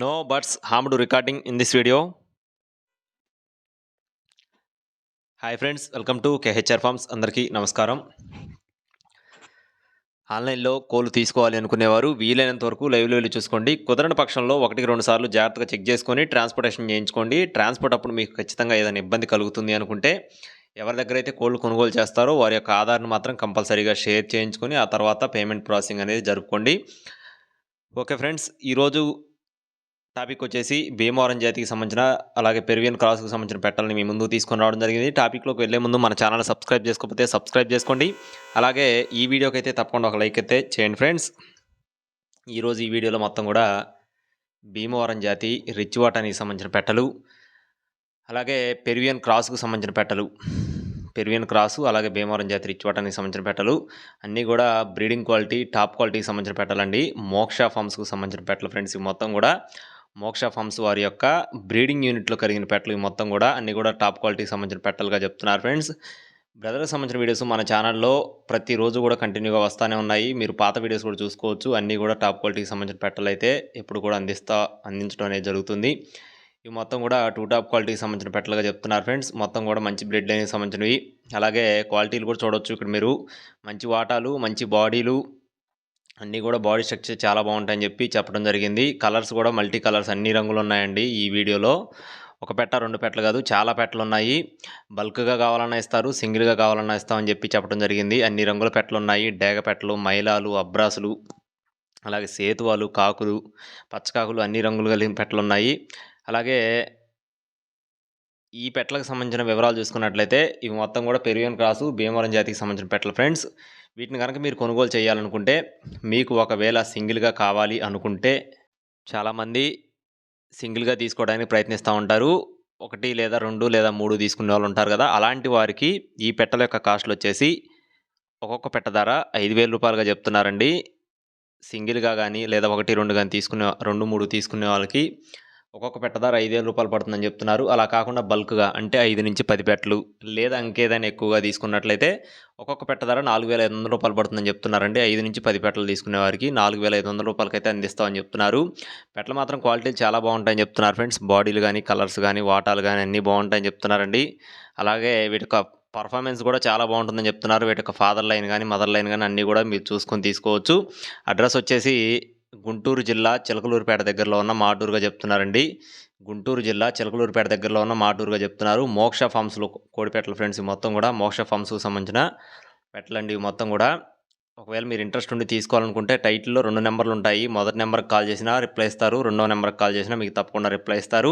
No buts harmed recording in this video. Hi friends welcome to K H R farms అందరికీ నమస్కారం. ఆన్లైన్లో కోళ్ళు తీసుకోవాలి అనుకునేవారు వీలైనంత వరకు లైవ్లో వెళ్ళి చూసుకోండి. కుదరని పక్షంలో ఒకటికి రెండు సార్లు జాగ్రత్తగా చెక్ చేసుకొని ట్రాన్స్పోర్టేషన్ చేయించుకోండి. ట్రాన్స్పోర్ట్ అప్పుడు మీకు ఖచ్చితంగా ఏదైనా ఇబ్బంది కలుగుతుంది అనుకుంటే ఎవరి దగ్గర అయితే కోళ్ళు కొనుగోలు చేస్తారో వారి యొక్క ఆధార్ను మాత్రం కంపల్సరీగా షేర్ చేయించుకొని ఆ తర్వాత పేమెంట్ ప్రాసెసింగ్ అనేది జరుపుకోండి. ఓకే ఫ్రెండ్స్ ఈరోజు టాపిక్ వచ్చేసి భీమవరం జాతికి సంబంధించిన అలాగే పెరువియన్ క్రాస్కి సంబంధించిన పెట్టాలని మీ ముందు తీసుకొని రావడం జరిగింది. టాపిక్లోకి వెళ్ళే ముందు మన ఛానల్ సబ్స్క్రైబ్ చేసుకోకపోతే సబ్స్క్రైబ్ చేసుకోండి. అలాగే ఈ వీడియోకి అయితే తప్పకుండా ఒక లైక్ అయితే చేయండి ఫ్రెండ్స్. ఈరోజు ఈ వీడియోలో మొత్తం కూడా భీమవరం జాతి రిచ్ వాటానికి సంబంధించిన పెట్టలు అలాగే పెరువియన్ క్రాస్కు సంబంధించిన పెట్టలు పెరువియన్ క్రాసు అలాగే భీమవరం జాతి రిచ్ వాటానికి సంబంధించిన పెట్టలు అన్నీ కూడా బ్రీడింగ్ క్వాలిటీ టాప్ క్వాలిటీకి సంబంధించిన పెట్టలండి. మోక్ష ఫార్మ్స్కి సంబంధించిన పెట్టలు ఫ్రెండ్స్ ఇవి మొత్తం కూడా మోక్ష ఫార్మ్స్ వారి యొక్క బ్రీడింగ్ యూనిట్లో కలిగిన పెట్టలు మొత్తం కూడా అన్ని కూడా టాప్ క్వాలిటీకి సంబంధించిన పెట్టలుగా చెప్తున్నారు ఫ్రెండ్స్. బ్రదర్కి సంబంధించిన వీడియోస్ మన ఛానల్లో ప్రతిరోజు కూడా కంటిన్యూగా వస్తూనే ఉన్నాయి. మీరు పాత వీడియోస్ కూడా చూసుకోవచ్చు. అన్నీ కూడా టాప్ క్వాలిటీకి సంబంధించిన పెట్టలు అయితే ఎప్పుడు కూడా అందిస్తా అందించడం అనేది జరుగుతుంది. ఇవి మొత్తం కూడా టూ టాప్ క్వాలిటీకి సంబంధించిన పెట్టలుగా చెప్తున్నారు ఫ్రెండ్స్. మొత్తం కూడా మంచి బ్లడ్ లైన్కి సంబంధించినవి. అలాగే క్వాలిటీలు కూడా చూడవచ్చు ఇక్కడ మీరు. మంచి వాటాలు మంచి బాడీలు అన్నీ కూడా బాడీ స్ట్రక్చర్ చాలా బాగుంటాయని చెప్పి చెప్పడం జరిగింది. కలర్స్ కూడా మల్టీ కలర్స్ అన్ని రంగులు ఉన్నాయండి ఈ వీడియోలో. ఒక పెట్ట రెండు పెట్టలు కాదు చాలా పెట్టలు ఉన్నాయి. బల్క్గా కావాలన్నా ఇస్తారు సింగిల్గా కావాలన్నా ఇస్తామని చెప్పి చెప్పడం జరిగింది. అన్ని రంగుల పెట్టలు ఉన్నాయి. డేగ పెట్టలు మైలాలు అబ్రాసులు అలాగే సేతువాలు కాకులు పచ్చకాకులు అన్ని రంగులు కలిగిన పెట్టలు ఉన్నాయి. అలాగే ఈ పెట్టలకు సంబంధించిన వివరాలు చూసుకున్నట్లయితే ఇవి మొత్తం కూడా పెరువియన్ క్రాసు భీమవరం జాతికి సంబంధించిన పెట్టల ఫ్రెండ్స్. వీటిని కనుక మీరు కొనుగోలు చేయాలనుకుంటే మీకు ఒకవేళ సింగిల్గా కావాలి అనుకుంటే చాలామంది సింగిల్గా తీసుకోవడానికి ప్రయత్నిస్తూ ఉంటారు. ఒకటి లేదా రెండు లేదా మూడు తీసుకునే వాళ్ళు ఉంటారు కదా అలాంటి వారికి ఈ పెట్టల యొక్క కాస్ట్లు వచ్చేసి ఒక్కొక్క పెట్ట ధర ఐదు వేల రూపాయలుగా చెప్తున్నారండి. సింగిల్గా కానీ లేదా ఒకటి రెండు కానీ తీసుకునే రెండు మూడు తీసుకునే వాళ్ళకి ఒక్కొక్క పెట్ట ధర ఐదు రూపాయలు పడుతుందని చెప్తున్నారు. అలా కాకుండా బల్క్గా అంటే ఐదు నుంచి పది పెట్టలు లేదా ఇంకేదైనా ఎక్కువగా తీసుకున్నట్లయితే ఒక్కొక్క పెట్ట ధర నాలుగు వేల ఐదు వందల రూపాయలు పడుతుందని చెప్తున్నారండి. ఐదు నుంచి పది పెట్టలు తీసుకునే వారికి నాలుగు వేల ఐదు వందల రూపాయలకి అయితే అందిస్తామని చెప్తున్నారు. పెట్టలు మాత్రం క్వాలిటీలు చాలా బాగుంటాయని చెప్తున్నారు ఫ్రెండ్స్. బాడీలు కానీ కలర్స్ కానీ వాటాలు కానీ అన్నీ బాగుంటాయని చెప్తున్నారండి. అలాగే వీటి పర్ఫార్మెన్స్ కూడా చాలా బాగుంటుందని చెప్తున్నారు. వీటి ఫాదర్ లైన్ కానీ మదర్ లైన్ కానీ అన్నీ కూడా మీరు చూసుకొని తీసుకోవచ్చు. అడ్రస్ వచ్చేసి గుంటూరు జిల్లా చిలకలూరుపేట దగ్గరలో ఉన్న మాటూరుగా చెప్తున్నారండి. గుంటూరు జిల్లా చిలకలూరుపేట దగ్గరలో ఉన్న మాటూరుగా చెప్తున్నారు. మోక్ష ఫార్మ్స్లో కోడిపేటల ఫ్రెండ్స్ మొత్తం కూడా మోక్ష ఫార్మ్స్కి సంబంధించిన పెట్టలండి మొత్తం కూడా. ఒకవేళ మీరు ఇంట్రెస్ట్ ఉండి తీసుకోవాలనుకుంటే టైటిల్లో రెండు నెంబర్లు ఉంటాయి. మొదటి నెంబర్కి కాల్ చేసినా రిప్లై ఇస్తారు. రెండో నెంబర్కి కాల్ చేసినా మీకు తప్పకుండా రిప్లై ఇస్తారు.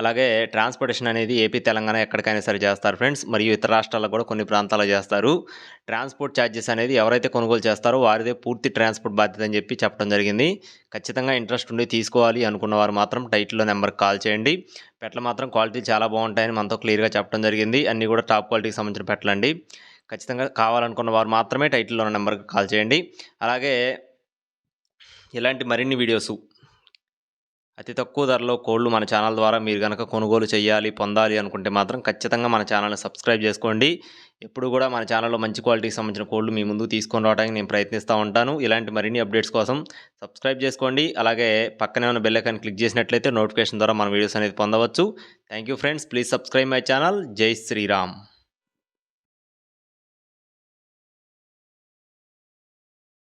అలాగే ట్రాన్స్పోర్టేషన్ అనేది ఏపీ తెలంగాణ ఎక్కడికైనా సరే చేస్తారు ఫ్రెండ్స్. మరియు ఇతర రాష్ట్రాల్లో కూడా కొన్ని ప్రాంతాల్లో చేస్తారు. ట్రాన్స్పోర్ట్ ఛార్జెస్ అనేది ఎవరైతే కొనుగోలు చేస్తారో వారిదే పూర్తి ట్రాన్స్పోర్ట్ బాధ్యత అని చెప్పి చెప్పడం జరిగింది. ఖచ్చితంగా ఇంట్రెస్ట్ ఉండి తీసుకోవాలి అనుకున్న వారు మాత్రం టైటిల్లో నెంబర్కి కాల్ చేయండి. పెట్టలు మాత్రం క్వాలిటీ చాలా బాగుంటాయని మనతో క్లియర్గా చెప్పడం జరిగింది. అన్నీ కూడా టాప్ క్వాలిటీకి సంబంధించిన పెట్టలండి. ఖచ్చితంగా కావాలనుకున్న వారు మాత్రమే టైటిల్లో ఉన్న నెంబర్కి కాల్ చేయండి. అలాగే ఇలాంటి మరిన్ని వీడియోస్ అతి తక్కువ ధరలో కోళ్ళు మన ఛానల్ ద్వారా మీరు కనుక కొనుగోలు చేయాలి పొందాలి అనుకుంటే మాత్రం ఖచ్చితంగా మన ఛానల్ని సబ్స్క్రైబ్ చేసుకోండి. ఎప్పుడు కూడా మన ఛానల్లో మంచి క్వాలిటీకి సంబంధించిన కోళ్ళు మీ ముందు తీసుకొని రావడానికి నేను ప్రయత్నిస్తూ ఉంటాను. ఇలాంటి మరిన్ని అప్డేట్స్ కోసం సబ్స్క్రైబ్ చేసుకోండి. అలాగే పక్కనే ఉన్న బెల్ ఐకాన్ క్లిక్ చేసినట్లయితే నోటిఫికేషన్ ద్వారా మన వీడియోస్ అనేది పొందవచ్చు. Thank you friends. Please subscribe my channel. జై శ్రీరామ్.